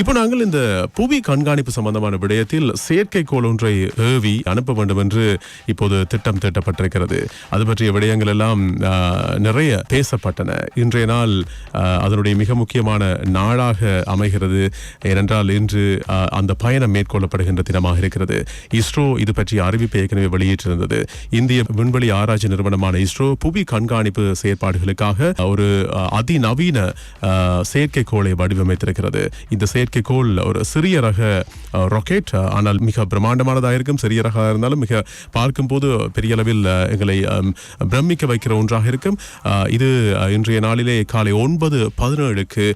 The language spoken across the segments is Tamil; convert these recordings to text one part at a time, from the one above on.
இப்போ நாங்கள் இந்த புவி கண்காணிப்பு சம்பந்தமான விடயத்தில் செயற்கைக்கோள் ஒன்றை ஏவி அனுப்ப வேண்டும் என்று இப்போது திட்டம் தீட்டப்பட்டிருக்கிறது. அது பற்றிய விடயங்கள் எல்லாம் நிறைய பேசப்பட்டன. இன்றைய நாள் அதனுடைய மிக முக்கியமான நாளாக அமைகிறது. ஏனென்றால் இன்று அந்த பயணம் மேற்கொள்ளப்படுகின்ற தினமாக இருக்கிறது. இஸ்ரோ இது பற்றிய அறிவிப்பை ஏற்கனவே வெளியிட்டிருந்தது. இந்திய விண்வெளி ஆராய்ச்சி நிறுவனமான இஸ்ரோ புவி கண்காணிப்பு செயற்பாடுகளுக்காக ஒரு அதிநவீன செயற்கைக்கோளை வடிவமைத்திருக்கிறது. இந்த செயற்கைக்கோள் ஒரு சிறிய ரக ராக்கெட் ஆனால் மிக பிரம்மாண்டமானதாக இருக்கும் சிறிய ரக இருந்தாலும் மிக பார்க்கும்போது பெரிய அளவில் எங்களை பிரமிக்க வைக்கிற ஒன்றாக இருக்கும். இது இன்றைய நாளிலே காலை ஒன்பது பதினேழுக்கு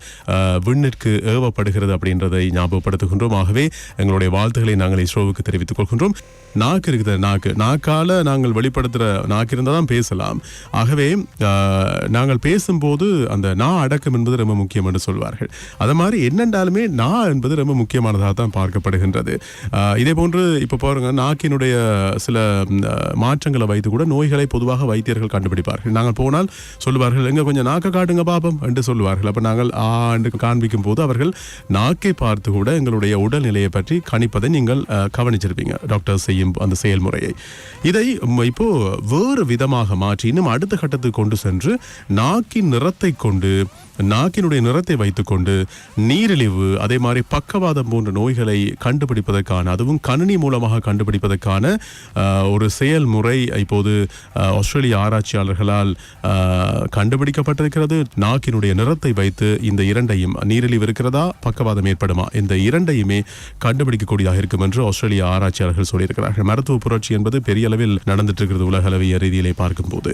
விண்ணிற்கு ஏவப்படுகிறது அப்படின்றதை ஞாபகப்படுத்துகின்றோம். ஆகவே எங்களுடைய வாழ்த்துக்களை நாங்கள் இஸ்ரோவுக்கு தெரிவித்துக் கொள்கின்றோம். நாக்கு இருக்குது நாக்கு. நாக்கால நாங்கள் வெளிப்படுத்துகிற நாக்கு இருந்தால் தான் பேசலாம். ஆகவே நாங்கள் பேசும்போது அந்த நா அடக்கம் என்பது ரொம்ப முக்கியம் என்று சொல்வார்கள். அது மாதிரி என்னென்றாலுமே நா என்பது ரொம்ப முக்கியமானதாக தான் பார்க்கப்படுகின்றது. இதே போன்று இப்போ பாருங்க நாக்கினுடைய சில மாற்றங்களை வைத்து கூட நோய்களை பொதுவாக வைத்தியர்கள் கண்டுபிடிப்பார்கள். நாங்கள் போனால் சொல்லுவார்கள் எங்கே கொஞ்சம் நாக்கை காட்டுங்க பாபம் என்று சொல்லுவார்கள். அப்போ நாங்கள் ஆ என்று காண்பிக்கும் போது அவர்கள் நாக்கை பார்த்து கூட எங்களுடைய உடல்நிலையை பற்றி கணிப்பதை நீங்கள் கவனிச்சிருப்பீங்க டாக்டர் செய்யும் அந்த செயல்முறையை. இதை இப்போ வேறு விதமாக மாற்றி இன்னும் அடுத்த கட்டத்துக்கு கொண்டு சென்று நாக்கின் நிறத்தை கொண்டு நாக்கினுடைய நிறத்தை வைத்துக்கொண்டு நீரிழிவு அதே மாதிரி பக்கவாதம் போன்ற நோய்களை கண்டுபிடிப்பதற்கான அதுவும் கணினி மூலமாக கண்டுபிடிப்பதற்கான ஒரு செயல்முறை இப்போது ஆஸ்திரேலிய ஆராய்ச்சியாளர்களால் கண்டுபிடிக்கப்பட்டிருக்கிறது. நாக்கினுடைய நிறத்தை வைத்து இந்த இரண்டையும் நீரிழிவு இருக்கிறதா பக்கவாதம் ஏற்படுமா இந்த இரண்டையுமே கண்டுபிடிக்கக்கூடியதாக இருக்கும் என்று ஆஸ்திரேலிய ஆராய்ச்சியாளர்கள் சொல்லியிருக்கிறார்கள். மருத்துவ புரட்சி என்பது பெரிய அளவில் நடந்துட்டு இருக்கிறது உலகளவிய ரீதியிலே பார்க்கும்போது.